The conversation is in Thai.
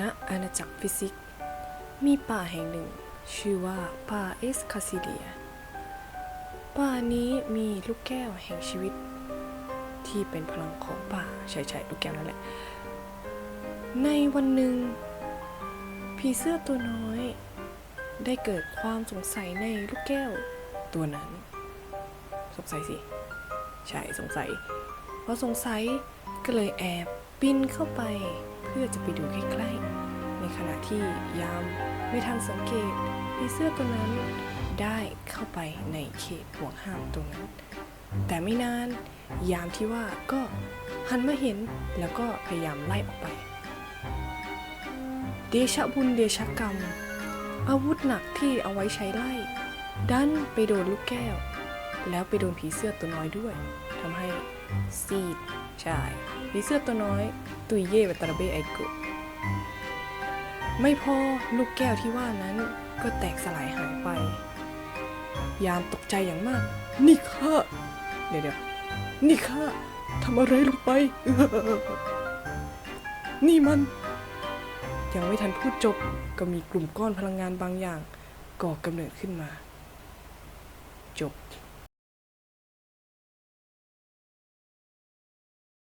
ณอาณาจักรฟิสิก มีป่าแห่งหนึ่ง ชื่อว่าป่าเอสคาซิเลีย ป่านี้มีลูกแก้วแห่งชีวิต ที่เป็นพลังของป่าใช่ใช่ลูกแก้วนั่นแหละ ในวันหนึ่ง ผีเสื้อตัวน้อย ได้เกิดความสงสัยในลูกแก้วตัวนั้น สงสัยสิ ใช่สงสัยพอสงสัยก็เลยแอบบินเข้าไป พื่อจะไปดูใกล้ๆ ในขณะที่ยามไม่ทันสังเกตผีเสื้อตัวนั้นได้เข้าไปในเขตห่วงห้ามตรงนั้น แต่ไม่นานยามที่ว่าก็หันมาเห็นแล้วก็พยายามไล่ออกไป เดชะบุญเดชะกรรม อาวุธหนักที่เอาไว้ใช้ไล่ ดันไปโดนลูกแก้ว แล้วไปโดนผีเสื้อตัวน้อยด้วยทำให้ซีดใช่ ผีเสื้อตัวน้อย ตุยเย่เวตาระเบไอโกะไม่พอลูกแก้วที่ว่านั้นก็แตกสลายหายไป ยามตกใจอย่างมาก นี่ข้าเดี๋ยวเดี๋ยวนี่ข้าทำอะไรลงไป นี่มัน ยังไม่ทันพูดจบ ก็มีกลุ่มก้อนพลังงานบางอย่างก่อกำเนิดขึ้นมา จบ